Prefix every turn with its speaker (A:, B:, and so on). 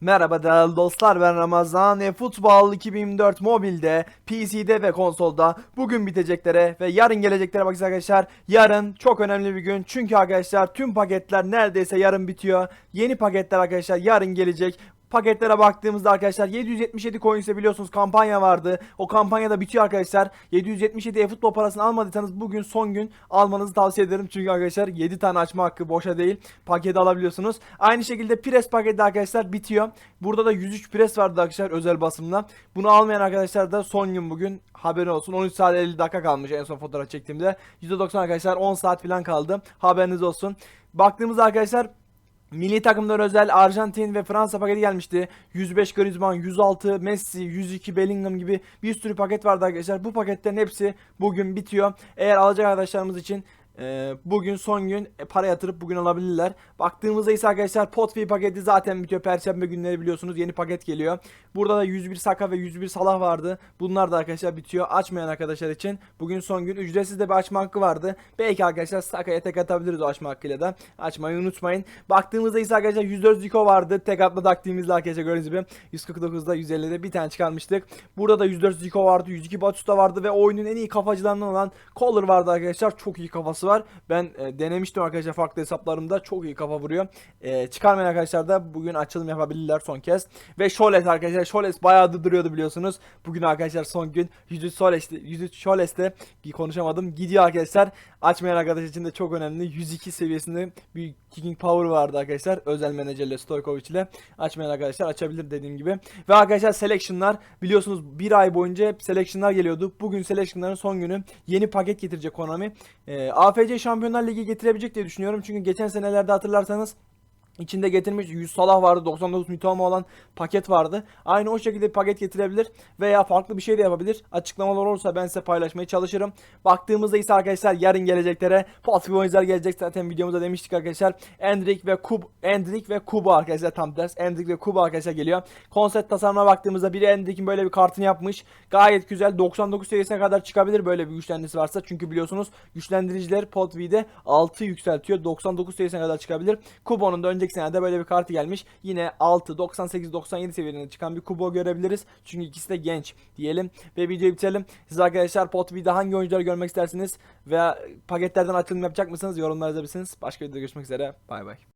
A: Merhaba değerli dostlar ben Ramazan e, Futbol 2024 mobilde, PC'de ve konsolda bugün biteceklere ve yarın geleceklere bakacağız arkadaşlar. Yarın çok önemli bir gün çünkü arkadaşlar tüm paketler neredeyse yarın bitiyor. Yeni paketler arkadaşlar yarın gelecek. Paketlere baktığımızda arkadaşlar 777 coins'e biliyorsunuz kampanya vardı. O kampanya da bitiyor arkadaşlar. 777 e-futbol parasını almadıysanız bugün son gün almanızı tavsiye ederim. Çünkü arkadaşlar 7 tane açma hakkı boşa değil. Paketi alabiliyorsunuz. Aynı şekilde pres paketi arkadaşlar bitiyor. Burada da 103 pres vardı arkadaşlar özel basımla. Bunu almayan arkadaşlar da son gün bugün haberi olsun. 13 saat 50 dakika kalmış en son fotoğraf çektiğimde. %90 arkadaşlar 10 saat falan kaldı. Haberiniz olsun. Baktığımızda arkadaşlar Milli takımlar özel Arjantin ve Fransa paketi gelmişti. 105 Griezmann, 106 Messi, 102 Bellingham gibi bir sürü paket vardı arkadaşlar. Bu paketlerin hepsi bugün bitiyor. Eğer alacak arkadaşlarımız için e, bugün son gün e, para yatırıp bugün alabilirler. Baktığımızda ise arkadaşlar Potfi paketi zaten bitiyor. Perşembe günleri biliyorsunuz yeni paket geliyor. Burada da 101 Saka ve 101 Salah vardı. Bunlar da arkadaşlar bitiyor. Açmayan arkadaşlar için bugün son gün. Ücretsiz de bir açma hakkı vardı. Belki arkadaşlar Saka'ya tek atabiliriz o açma hakkıyla da. Açmayı unutmayın. Baktığımızda ise arkadaşlar 104 Zico vardı. Tek atma taktiğimizle arkadaşlar gördüğünüz gibi 149'da 150'de bir tane çıkarmıştık. Burada da 104 Zico vardı. 102 Batusta vardı ve oyunun en iyi kafacılarından olan Collar vardı arkadaşlar. Çok iyi kafası var. Ben e, denemiştim arkadaşlar farklı hesaplarımda. Çok iyi kafa vuruyor. E, çıkarmayan arkadaşlar da bugün açılım yapabilirler son kez. Ve Sholes arkadaşlar. Sholes bayağı duruyordu biliyorsunuz. Bugün arkadaşlar son gün 103 Sholes, 103 Sholes'te konuşamadım. Gidiyor arkadaşlar. Açmayan arkadaş için de çok önemli. 102 seviyesinde bir kicking power vardı arkadaşlar. Özel menajerle Stojkovic ile. Açmayan arkadaşlar açabilir dediğim gibi. Ve arkadaşlar selection'lar biliyorsunuz bir ay boyunca selection'lar geliyordu. Bugün selection'ların son günü. Yeni paket getirecek Konami. E, AFC Şampiyonlar Ligi getirebilecek diye düşünüyorum. Çünkü geçen senelerde hatırlarsanız İçinde getirmiş 100 Salah vardı, 99 Mitoma olan paket vardı. Aynı o şekilde bir paket getirebilir veya farklı bir şey de yapabilir. Açıklamalar olursa ben size paylaşmaya çalışırım. Baktığımızda ise arkadaşlar yarın geleceklere Fatih oyuncular gelecek zaten videomuzda demiştik arkadaşlar. Endrick ve Kub Endrick ve Kuba arkadaşlar tam ders. Endrick ve Kuba arkadaşlar geliyor. Konsept tasarımına baktığımızda biri Endrick'in böyle bir kartını yapmış. Gayet güzel. 99 seviyesine kadar çıkabilir böyle bir güçlendirisi varsa. Çünkü biliyorsunuz güçlendiriciler Pot 6 yükseltiyor. 99 seviyesine kadar çıkabilir. Kuba'nın da önce 80'de böyle bir kartı gelmiş. Yine 6, 98, 97 seviyelerinde çıkan bir Kubo görebiliriz. Çünkü ikisi de genç diyelim. Ve videoyu bitirelim. Siz arkadaşlar pot B'de hangi oyuncuları görmek istersiniz? Veya paketlerden açılım yapacak mısınız? Yorumlara yazabilirsiniz. Başka videoda görüşmek üzere. Bay bay.